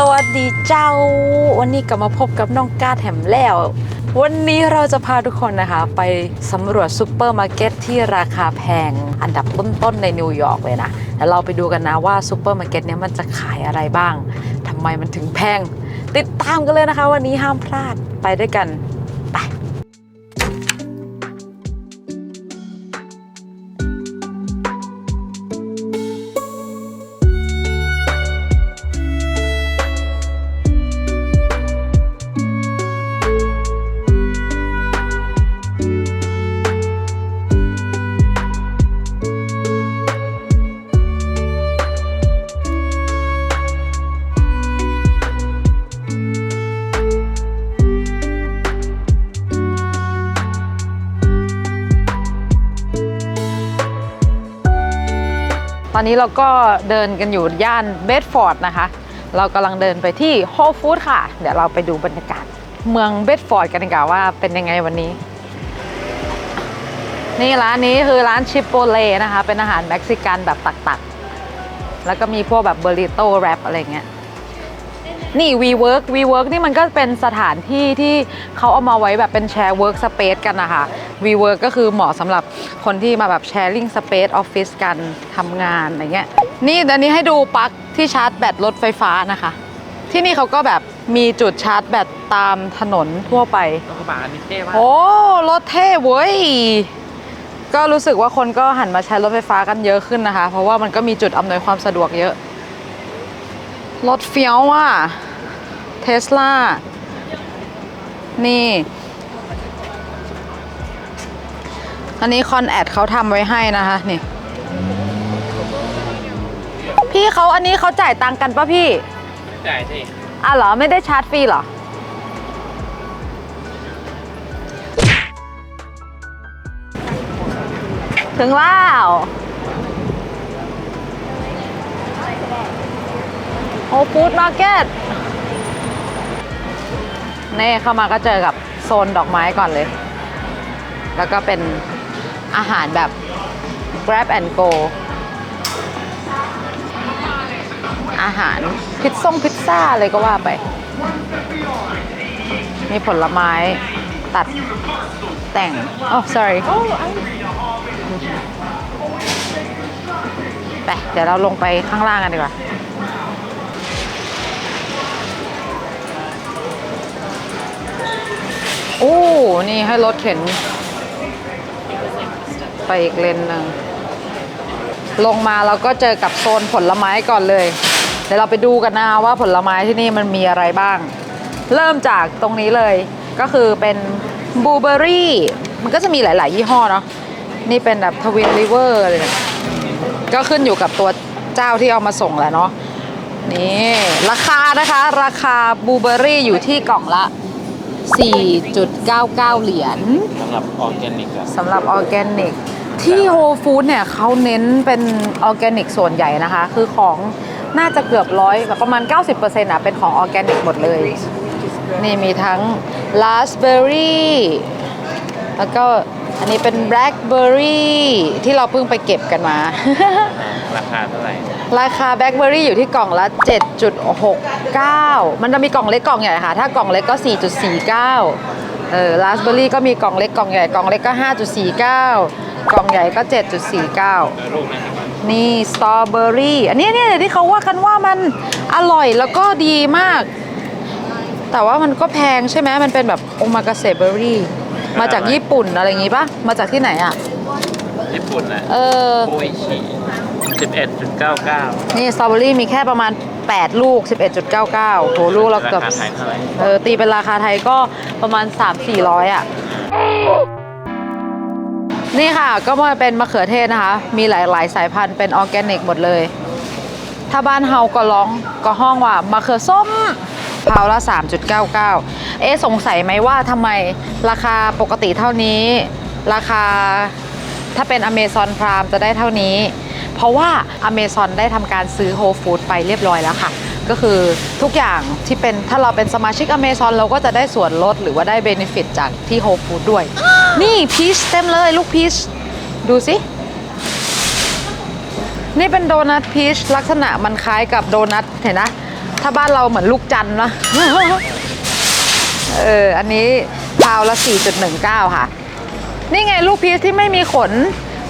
สวัสดีเจ้า วันนี้กลับมาพบกับน้องกาแถมแล้ว วันนี้เราจะพาทุกคนนะคะ ไปสำรวจซูเปอร์มาร์เก็ตที่ราคาแพง อันดับต้นๆในนิวยอร์กเลยนะแล้วเราไปดูกันนะว่าซูเปอร์มาร์เก็ตเนี้ยมันจะขายอะไรบ้างทำไมมันถึงแพง ติดตามกันเลยนะคะ วันนี้ห้ามพลาดไปด้วยกัน ตอนนี้เราก็เดินกันอยู่ย่านเบดฟอร์ดนะคะ เรากำลังเดินไปที่โฮมฟูดค่ะ เดี๋ยวเราไปดูบรรยากาศ เมืองเบดฟอร์ดกันดีกว่าว่าเป็นยังไงวันนี้ นี่ร้านนี้คือร้านชิปโปเลนะคะ เป็นอาหารเม็กซิกันแบบตักๆ แล้วก็มีพวกแบบเบอริโต้แรปอะไรเงี้ย นี่ WeWork WeWork นี่มันก็เป็นสถานที่ที่เขาเอามาไว้แบบเป็นแชร์ Work Space กันนะคะ WeWork ก็คือเหมาะสำหรับคนที่มาแบบ Sharing Space Office กันทำงานอะไรเงี้ย นี่อันนี้ให้ดูปลั๊กที่ชาร์จแบตรถไฟฟ้านะคะ ที่นี่เขาก็แบบมีจุดชาร์จแบตตามถนนทั่วไปรถกระบะอันนี้เท่มากโอ้รถเท่เว้ยก็รู้สึกว่าคนก็หันมาใช้รถไฟฟ้ากันเยอะขึ้นนะคะ เพราะว่ามันก็มีจุดอำนวยความสะดวกเยอะ รถเฟี้ยวอะเทสลา นี่ อันนี้คอนแอดเขาทำไว้ให้นะคะ นี่ พี่เขาอันนี้เขาจ่ายตังค์กันปะพี่ จ่ายสิอะเหรอ ไม่ได้ชาร์จฟรีเหรอถึงแล้ว โอฟู้ดมาร์เก็ตนี่เข้ามาก็เจอกับโซนดอกไม้ก่อนเลย แล้วก็เป็นอาหารแบบ grab and go อาหารพิซซ่งพิซซ่าเลยก็ว่าไป มีผลไม้ตัดแต่ง โอ้ sorry ไป เดี๋ยวเราลงไปข้างล่างกันดีกว่า โอ้นี่ให้รถเข็น ไปอีกเลนหนึ่งลงมาเราก็เจอกับโซนผลไม้ก่อนเลย เดี๋ยวเราไปดูกันนะว่าผลไม้ที่นี่มันมีอะไรบ้าง เริ่มจากตรงนี้เลยก็คือเป็นบลูเบอรี่มันก็จะมีหลาย ๆ ยี่ห้อเนาะนี่เป็นแบบทวินริเวอร์เลยนะก็ขึ้นอยู่กับตัวเจ้าที่เอามาส่งแหละเนาะนี่ราคานะคะ ราคาบลูเบอรี่อยู่ที่กล่องละ 4.99 เหรียญสำหรับออร์แกนิกอะสำหรับออร์แกนิก ที่โฮฟู้ดเนี่ยเขาเน้นเป็นออร์แกนิกส่วนใหญ่นะคะ คือของน่าจะเกือบร้อยแบบประมาณ 90%อะเป็นของออร์แกนิกหมดเลย นี่มีทั้งราสเบอร์รี่แล้วก็อันนี้เป็นแบล็คเบอร์รี่ที่เราเพิ่งไปเก็บกันมา ราคาเท่าไหร่ ราคาแบล็คเบอร์รี่อยู่ที่กล่องละ 7.69 มันจะมีกล่องเล็กกล่องใหญ่ค่ะ ถ้ากล่องเล็กก็ 4.49 เออราสเบอร์รี่ก็มีกล่องเล็กกล่องใหญ่ กล่องเล็กก็ 5.49 กล่องใหญ่ก็ 7.49นี้นี่สตรอเบอรี่ อันนี้เนี่ยที่เขาว่ากันว่ามันอร่อยแล้วก็ดีมาก แต่ว่ามันก็แพงใช่ไหมมันเป็นแบบโอมากาเซเบอรี่ มาจากญี่ปุ่นอะไรอย่างงี้ปะมาจากที่ไหนอะ ญี่ปุ่นนะเออ โออิชิสิบเอ็ดจุดเก้าเก้านี่สตรอเบอรี่มีแค่ประมาณ 8 ลูก 11.99โหลูกละราเกือบคาไทยเท่าไหร่เออตีเป็นราคาไทยก็ประมาณ 3-400 อะ นี่ค่ะก็มาเป็นมะเขือเทศนะคะ มีหลายๆ สายพันธุ์เป็นออร์แกนิกหมดเลย ถ้าบ้านเฮาก็ร้องก็ห้องว่ามะเขือส้มพาวละ 3.99 เอ๊ะสงสัยไหมว่าทำไมราคาปกติเท่านี้ ราคา ถ้าเป็น Amazon Prime จะได้เท่านี้ เพราะว่า Amazon ได้ทำการซื้อ Whole Food ไปเรียบร้อยแล้วค่ะ ก็คือทุกอย่างที่เป็นถ้าเราเป็นสมาชิก Amazon เราก็จะได้ส่วนลดหรือว่าได้เบนฟิตจากที่ Whole Food ด้วย นี่พีชเต็มเลยลูกพีชดูสินี่เป็นโดนัทพีชลักษณะมันคล้ายกับโดนัทเห็นนะ ถ้าบ้านเราเหมือนลูกจันนะ เออ อันนี้พาวละ 4.19 ค่ะ นี่ไงลูกพีชที่ไม่มีขน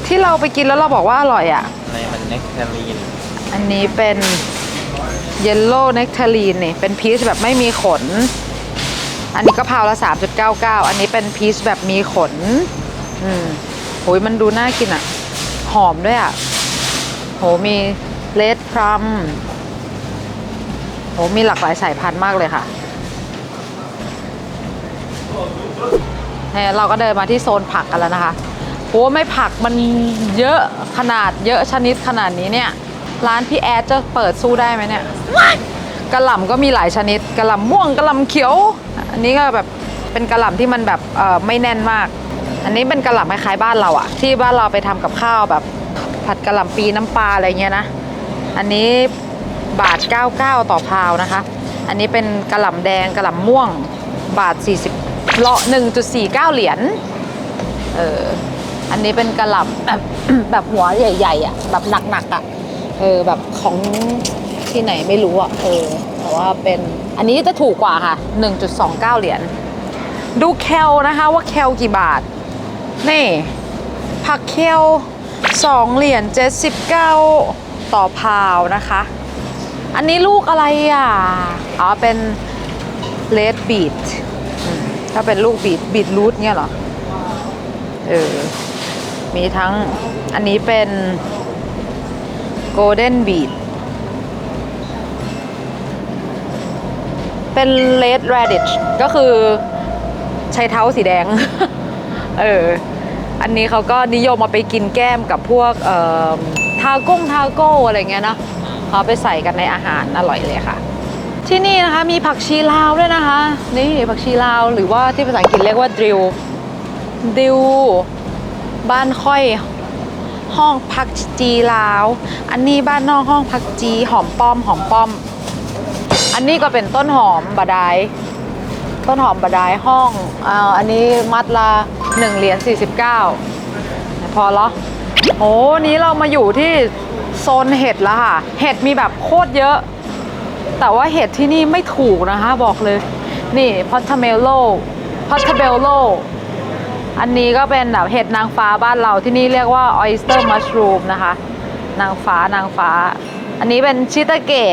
ที่เราไปกินแล้วเราบอกว่าอร่อยอะ ในมันเน็กเทอรีนอันนี้เป็นเยลโล่เน c ท a รีนนี่เป็นพีชแบบไม่มีขน อันนี้ก็พาวละ 3.99 อันนี้เป็นพีชแบบมีขน อืมโหยมันดูน่ากินอะ หอมด้วยอะ โหมีเลดพรัมโหมีหลากหลายสายพันธุ์มากเลยค่ะ เนี่ยเราก็เดินมาที่โซนผักกันแล้วนะคะโหไม่ผักมันเยอะขนาดเยอะชนิดขนาดนี้เนี่ย ร้านพี่แอดจะเปิดสู้ได้ไหมเนี่ยกระหล่ำก็มีหลายชนิดกระหล่ำม่วงกระหล่ำเขียว อันนี้ก็แบบเป็นกระหล่ำที่มันแบบเออไม่แน่นมาก อันนี้เป็นกระหล่ำคล้ายๆบ้านเราอะที่บ้านเราไปทำกับข้าวแบบ ผัดกระหล่ำปีน้ำปลาอะไรเงี้ยนะ อันนี้บาท 99 ต่อพาวนะคะ อันนี้เป็นกระหล่ำแดงกระหล่ำม่วงบาท40 เลาะ1.49 เหรียญ เออ อันนี้เป็นกระหล่ำแบบแบบหัวใหญ่ๆอะ แบบหนักๆอะ เออ แบบของที่ไหนไม่รู้อะ เออ แต่ว่าเป็น อันนี้จะถูกกว่าค่ะ 1.29 เหรียญ ดูแคลนะคะว่าแคลกี่บาท นี่ ผักเคล2เหรียญ79 ต่อพาวนะคะ อันนี้ลูกอะไรอะ อ๋อ เป็นเลดบีท ถ้าเป็นลูกบีทบีทรูทเนี่ยหรอ เออ มีทั้งอันนี้เป็นโกลเด้นบีทเป็นเลดแรดิชก็คือใช้เท้าสีแดง เออ อันนี้เขาก็นิยมมาไปกินแก้มกับพวกเอ่อทาก้งทาโก้อะไรเงี้ยนะเขาไปใส่กันในอาหารอร่อยเลยค่ะ ที่นี่นะคะมีผักชีลาวด้วยนะคะ นี่ผักชีลาวหรือว่าที่ภาษาอังกฤษเรียกว่าดิวดิวบ้านค่อยห้องผักจีลาว อันนี้บ้านนอกห้องผักจีหอมป้อมหอมป้อม อันนี้ก็เป็นต้นหอมบดายต้นหอมบดายห้องอ่าอันนี้มัดละ1เหรียญ49พอเหรอโอ้นี้เรามาอยู่ที่โซนเห็ดแล้วค่ะ เห็ดมีแบบโคตรเยอะ แต่ว่าเห็ดที่นี่ไม่ถูกนะคะ บอกเลย นี่พอตเมโลพอตเบลโลอันนี้ก็เป็นแบบเห็ดนางฟ้าบ้านเราที่นี่เรียกว่าออยสเตอร์มัชรูมนะคะ นางฟ้านางฟ้า อันนี้เป็นชิตาเกะ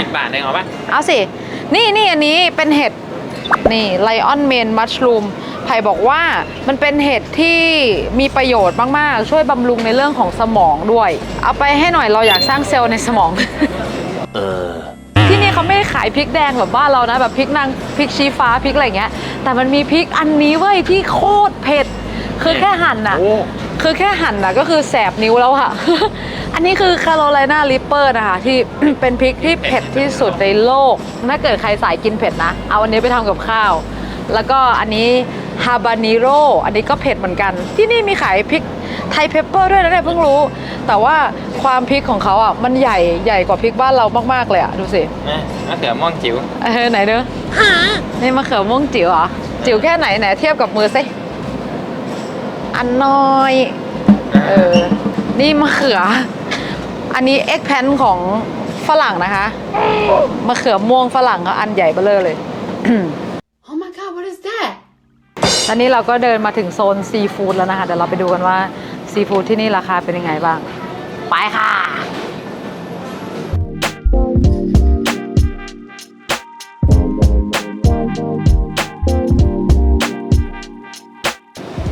สิบบาทเองเอาปะเอาสิ นี่นี่อันนี้เป็นเห็ดนี่ไลออนเมนมัชรูมไผ่บอกว่ามันเป็นเห็ดที่มีประโยชน์มาก ๆ ช่วยบำรุงในเรื่องของสมองด้วย เอาไปให้หน่อยเราอยากสร้างเซลล์ในสมองที่นี่ เขาไม่ได้ขายพริกแดงแบบบ้านเรานะ แบบพริกนางพริกชี้ฟ้าพริกอะไรเงี้ย แต่มันมีพริกอันนี้เว้ยที่โคตรเผ็ด คือแค่หั่นน่ะโอ้ คือแค่หั่นน่ะก็คือแสบนิ้วแล้วค่ะ อันนี้คือคาโรไลนาริปเปอร์นะคะ ที่ เป็นพริกที่เผ็ดที่สุดในโลก ถ้าเกิดใครสายกินเผ็ดนะ เอาอันนี้ไปทำกับข้าว แล้วก็อันนี้ ฮาบานิโรอันนี้ก็เผ็ดเหมือนกัน ที่นี่มีขายพริกไทยเพปเปอร์ด้วยนะเนี่ยเพิ่งรู้ แต่ว่าความพริกของเขาอะมันใหญ่ใหญ่กว่าพริกบ้านเรามากๆเลยอะดูสินะมะเขือม่วงจิ๋วเออไหนเด้อนี่มะเขือม่วงจิ๋วเหรอจิ๋วแค่ไหนไหนเทียบกับมือสิอันน้อยเออนี่มะเขือ อันนี้เอ็กแพนของฝรั่งนะคะมะเขือม่วงฝรั่งก็อันใหญ่เบ้อเร่อเลย ตอนนี้เราก็เดินมาถึงโซนซีฟู้ดแล้วนะคะ เดี๋ยวเราไปดูกันว่าซีฟู้ดที่นี่ราคาเป็นยังไงบ้าง ไปค่ะ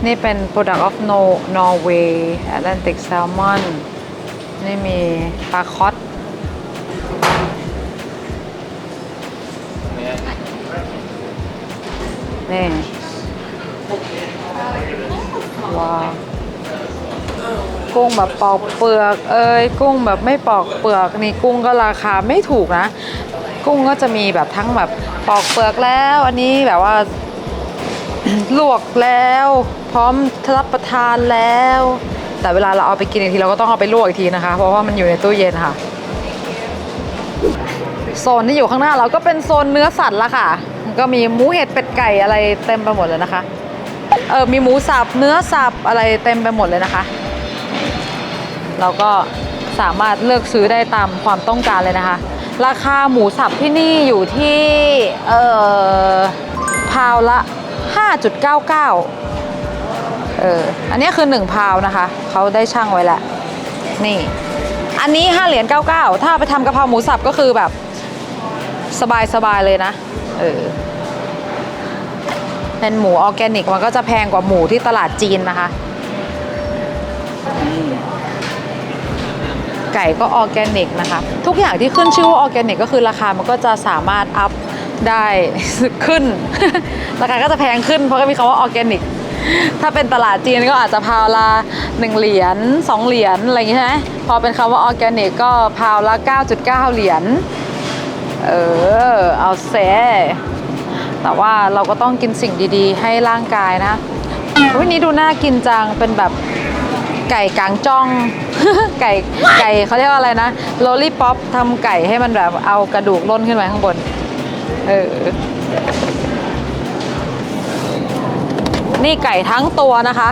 นี่เป็น product of no Norway Atlantic Salmon นี่มีปลาคอตเนี่ยนี่ ว้ากุ้งแบบปอกเปลือกเอ้ยกุ้งแบบไม่ปอกเปลือกนี่กุ้งก็ราคาไม่ถูกนะ กุ้งก็จะมีแบบทั้งแบบปอกเปลือกแล้ว อันนี้แบบว่าลวกแล้ว พร้อมรับประทานแล้ว แต่เวลาเราเอาไปกินอีกทีเราก็ต้องเอาไปลวกอีกทีนะคะ เพราะว่ามันอยู่ในตู้เย็นค่ะ โซนที่อยู่ข้างหน้าเราก็เป็นโซนเนื้อสัตว์ละค่ะ ก็มีหมูเห็ดเป็ดไก่อะไรเต็มไปหมดเลยนะคะ เออมีหมูสับเนื้อสับอะไรเต็มไปหมดเลยนะคะ เราก็สามารถเลือกซื้อได้ตามความต้องการเลยนะคะ ราคาหมูสับที่นี่อยู่ที่เอ่อพาวละ 5.99 เอออันนี้คือ 1 พาวนะคะ เขาได้ช่างไว้แล้วนี่ อันนี้ 5 เหรียญ99 ถ้าไปทำกะเพราหมูสับก็คือแบบสบายๆเลยนะ เออ เป็นหมูออร์แกนิกมันก็จะแพงกว่าหมูที่ตลาดจีนนะคะ ไก่ก็ออร์แกนิกนะคะ ทุกอย่างที่ขึ้นชื่อว่าออร์แกนิกก็คือราคามันก็จะสามารถอัพได้ขึ้น ราคาก็จะแพงขึ้นเพราะก็มีคำว่าออร์แกนิกถ้าเป็นตลาดจีนก็อาจจะพาวละ1เหรียญ2เหรียญอะไรอย่างงี้ใช่ไหมพอเป็นคำว่าออร์แกนิกก็พาวละ9.9 เหรียญ เออ เอาเซ แต่ว่าเราก็ต้องกินสิ่งดีๆ ให้ร่างกายนะวันนี้ดูน่ากินจังเป็นแบบไก่กลางจ้อง ไก่ไก่เขาเรียกว่าอะไรนะโลลี่ป๊อปทำไก่ให้มันแบบเอากระดูกล่นขึ้นมาข้างบน เออ นี่ไก่ทั้งตัวนะคะ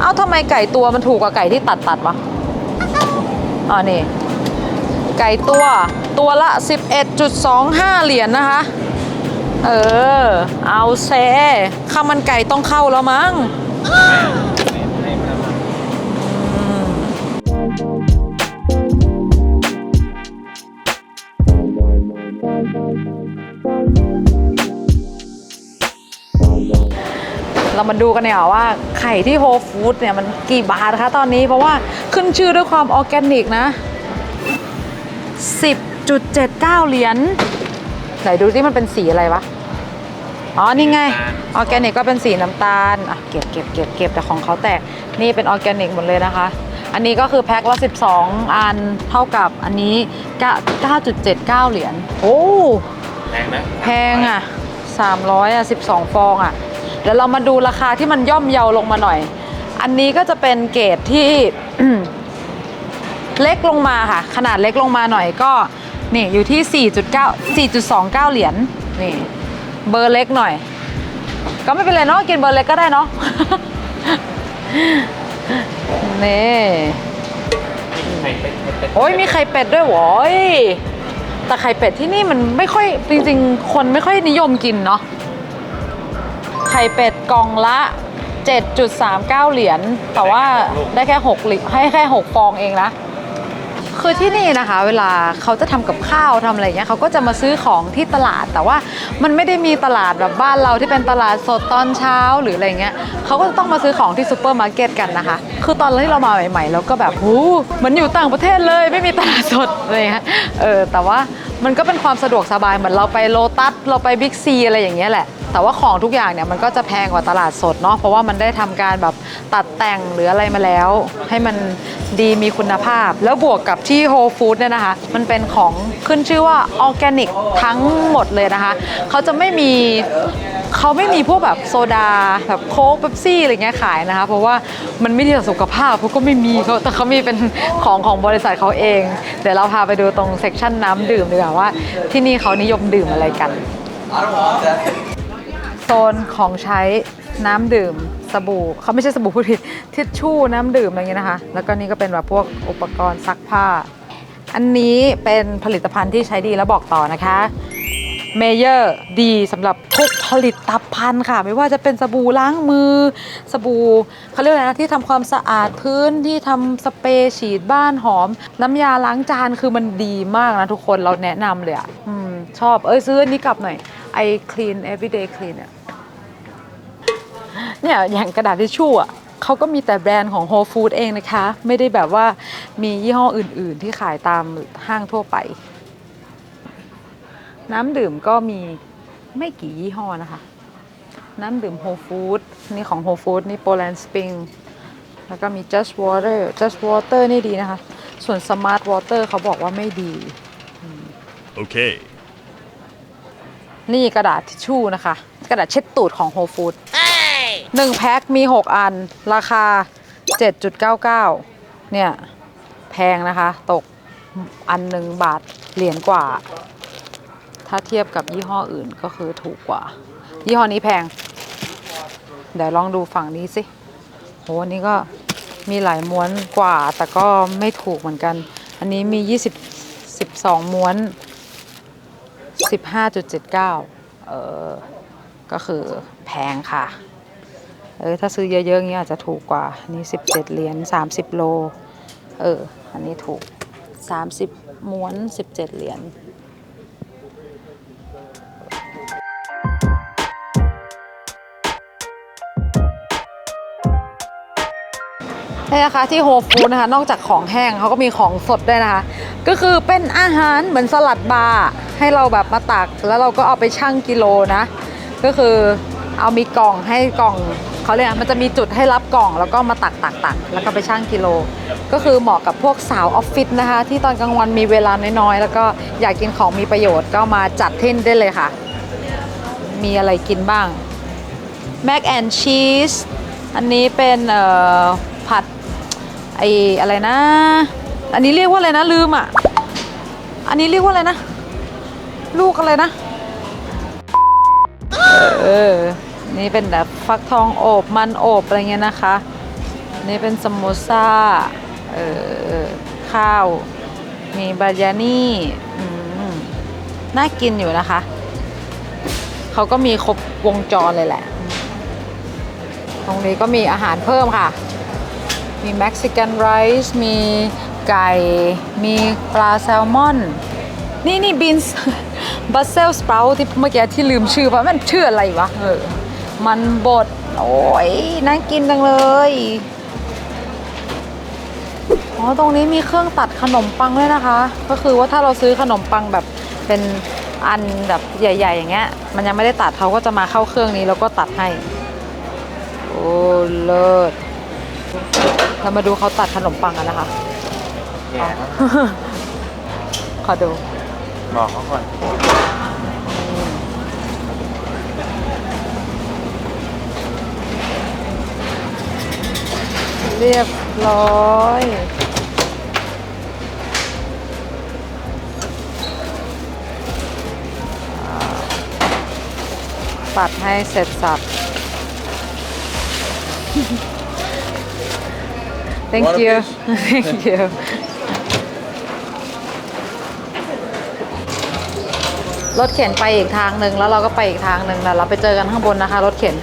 เอ้าทำไมไก่ตัวมันถูกกว่าไก่ที่ตัดตัดวะอ๋อนี่ ไก่ตัวตัวละ 11.25 เหรียญนะคะ เออ เอาเซข้าวมันไก่ต้องเข้าแล้วมั้งเรามาดูกันเนี่ยว่าไข่ที่โฮฟู้ดเนี่ยมันกี่บาทคะตอนนี้เพราะว่าขึ้นชื่อด้วยความออร์แกนิกนะ 10.79 เหรียญไหนดูที่มันเป็นสีอะไรวะ อ๋อ นี่ไง ออร์แกนิกก็เป็นสีน้ำตาล อะ เก็บเก็บเก็บเก็บแต่ของเขาแตก นี่เป็นออร์แกนิกหมดเลยนะคะ อันนี้ก็คือแพ็คละ 12 อันเท่ากับอันนี้ 9.79 เหรียญ โอ้ แพงนะแพงอะ 300 อะ 12 ฟองอะ เดี๋ยวเรามาดูราคาที่มันย่อมเยาลงมาหน่อย อันนี้ก็จะเป็นเกรดที่เล็กลงมาค่ะ ขนาดเล็กลงมาหน่อยก็ นี่อยู่ที่ 4.9 4.29 เหรียญ นี่ เบอร์เล็กหน่อย ก็ไม่เป็นไรเนาะกินเบอร์เล็กก็ได้เนาะนี่ไข่เป็ดไข่เป็ดโอ้ยมีไข่เป็ดด้วยโว้ยแต่ไข่เป็ดที่นี่มันไม่ค่อยจริงๆ คนไม่ค่อยนิยมกินเนาะไข่เป็ดกล่องละ 7.39 เหรียญแต่ว่าได้แค่6หลิให้แค่ 6 ฟองเองนะ คือที่นี่นะคะ เวลาเขาจะทำกับข้าวทำอะไรเงี้ยเขาก็จะมาซื้อของที่ตลาด แต่ว่ามันไม่ได้มีตลาดแบบบ้านเราที่เป็นตลาดสดตอนเช้าหรืออะไรเงี้ยเขาก็จะต้องมาซื้อของที่ซูเปอร์มาร์เก็ตกันนะคะ คือตอนที่เรามาใหม่ๆเราก็แบบหูเหมือนอยู่ต่างประเทศเลยไม่มีตลาดสดอะไรเงี้ยเออแต่ว่ามันก็เป็นความสะดวกสบายเหมือนเราไปโลตัสเราไปบิ๊กซีอะไรอย่างเงี้ยแหละ แต่ว่าของทุกอย่างเนี่ยมันก็จะแพงกว่าตลาดสดเนาะเพราะว่ามันได้ทำการแบบตัดแต่งหรืออะไรมาแล้ว ให้มันดีมีคุณภาพ แล้วบวกกับที่โฮฟู้ดเนี่ยนะคะ มันเป็นของขึ้นชื่อว่าออร์แกนิกทั้งหมดเลยนะคะ เขาจะไม่มีเขาไม่มีพวกแบบโซดาแบบโค้กเบปซี่อะไรเงี้ยขายนะคะ เพราะว่ามันไม่ดีต่อสุขภาพเขาก็ไม่มีเขาแต่เขามีเป็นของของบริษัทเขาเอง เดี๋ยวเราพาไปดูตรงเซกชันน้ำดื่มดีกว่าว่าที่นี่เขานิยมดื่มอะไรกัน โซนของใช้น้ำดื่มสบู่เขาไม่ใช่สบู่ผู้ผิดทิชชู่น้ำดื่มอะไรเงี้ยนะคะ แล้วก็นี่ก็เป็นแบบพวกอุปกรณ์ซักผ้า อันนี้เป็นผลิตภัณฑ์ที่ใช้ดีแล้วบอกต่อนะคะเมเยอร์ดีสำหรับทุกผลิตภัณฑ์ค่ะ ไม่ว่าจะเป็นสบู่ล้างมือ สบู่เขาเรียกอะไรนะที่ทำความสะอาดพื้นที่ทำสเปรย์ฉีดบ้านหอม น้ำยาล้างจานคือมันดีมากนะทุกคนเราแนะนำเลยอะชอบเอ้ยซื้ออันนี้กลับหน่อย I clean everyday clean เนี่ยเนี่ยอย่างกระดาษทิชชู่อะเขาก็มีแต่แบรนด์ของ Whole Food เองนะคะ ไม่ได้แบบว่ามียี่ห้ออื่นๆที่ขายตามห้างทั่วไป น้ำดื่มก็มีไม่กี่ยี่ห้อนะคะ น้ำดื่ม Whole Food นี่ของ Whole Food นี่ Poland Spring แล้วก็มี Just Water Just Water นี่ดีนะคะ ส่วน Smart Water เขาบอกว่าไม่ดี Okay. นี่กระดาษทิชชู่นะคะ กระดาษเช็ดตูดของ Whole Food หนึ่งแพ็คมี 6 อัน ราคา 7.99 เนี่ย แพงนะคะ ตกอันหนึ่งบาทเหรียญกว่า ถ้าเทียบกับยี่ห้ออื่นก็คือถูกกว่า ยี่ห้อนี้แพง เดี๋ยวลองดูฝั่งนี้สิโหอันนี้ก็มีหลายม้วนกว่า แต่ก็ไม่ถูกเหมือนกัน อันนี้มี24 12 ม้วน 15.79 เออก็คือแพงค่ะ เออถ้าซื้อเยอะๆอย่างเงี้ยอาจจะถูกกว่า นี่17 เหรียญ30 โล เออ อันนี้ถูก 30 ม้วน 17 เหรียญนี่นะคะที่โฮฟูนะคะ นอกจากของแห้งเขาก็มีของสดด้วยนะคะ ก็คือเป็นอาหารเหมือนสลัดบาร์ ให้เราแบบมาตักแล้วเราก็เอาไปชั่งกิโลนะ ก็คือเอามีกล่องให้กล่องเขาเรียกอะมันจะมีจุดให้รับกล่องแล้วก็มาตักตักตักแล้วก็ไปชั่งกิโล ก็คือเหมาะกับพวกสาวออฟฟิศนะคะ ที่ตอนกลางวันมีเวลาน้อยๆ แล้วก็อยากกินของมีประโยชน์ก็มาจัดเท่นได้เลยค่ะ มีอะไรกินบ้างแม c แอนชีสอันนี้เป็นผัดไออะไรนะ อันนี้เรียกว่าอะไรนะลืมอะ อันนี้เรียกว่าอะไรนะ ลูกอะไรนะ เออ นี่เป็นแบบฟักทองโอบมันโอบอะไรเงี้ยนะคะ นี่เป็นสโมซ่า เออข้าว มีบายานี่น่ากินอยู่นะคะ เขาก็มีครบวงจรเลยแหละ ตรงนี้ก็มีอาหารเพิ่มค่ะ มีเม็กซิกันไรซ์มีไก่ มีปลาแซลมอน นี่นี่บีนส์ บัสเซลสเปราที่เมื่อกี้ที่ลืมชื่อว่ามันชื่ออะไรวะเออมันบด โอ้ยน่ากินจังเลย อ๋อ ตรงนี้มีเครื่องตัดขนมปังด้วยนะคะ ก็คือว่าถ้าเราซื้อขนมปังแบบเป็นอันแบบใหญ่ ๆ อย่างเงี้ย มันยังไม่ได้ตัดเขาก็จะมาเข้าเครื่องนี้แล้วก็ตัดให้ โอ้เลิศเรามาดูเขาตัดขนมปังกันนะคะแย่นะขอดู บอกเขาก่อนเรียบร้อยอ่าปัดให้เสร็จสับ thank Want a you piece? thank you รถเข็นไปอีกทางหนึ่งแล้วเราก็ไปอีกทางหนึ่งแล้วเราไปเจอกันข้างบนนะคะ รถเข็น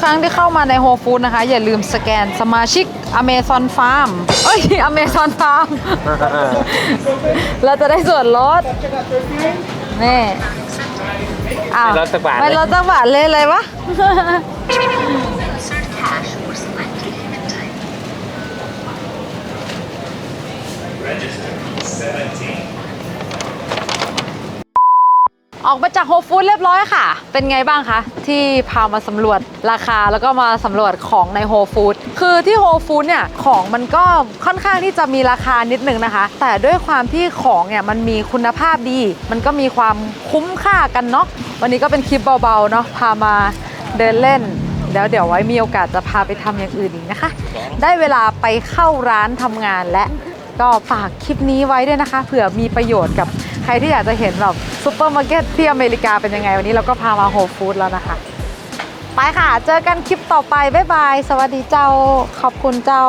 ครั้งที่เข้ามาในโฮฟู d นะคะ อย่าลืมสแกนสมาชิก Amazon Farm เอ้ย Amazon Farm เราจะได้ส่วนลดนี่อ้าวไม่ลดสักบาทเลยไม่ลดสักบาทเลยเลยวะ ออกมาจากโฮฟู d เรียบร้อยค่ะ เป็นไงบ้างคะ ที่พามาสำรวจราคาแล้วก็มาสำรวจของในโฮฟู d คือที่โฮฟู d เนี่ยของมันก็ค่อนข้างที่จะมีราคานิดนึงนะคะ แต่ด้วยความที่ของเนี่ยมันมีคุณภาพดี มันก็มีความคุ้มค่ากันเนาะวันนี้ก็เป็นคลิปเบาๆเนาะพามาเดินเล่นแล้วเดี๋ยวไว้มีโอกาสจะพาไปทำอย่างอื่นอีกนะคะ ได้เวลาไปเข้าร้านทำงานและก็ฝากคลิปนี้ไว้ด้วยนะคะเผื่อมีประโยชน์กับ ใครที่อยากจะเห็นแบบซูเปอร์มาร์เก็ตที่อเมริกาเป็นยังไง วันนี้เราก็พามาโฮลฟู้ดแล้วนะคะ ไปค่ะ เจอกันคลิปต่อไป บ๊ายบาย สวัสดีเจ้า ขอบคุณเจ้า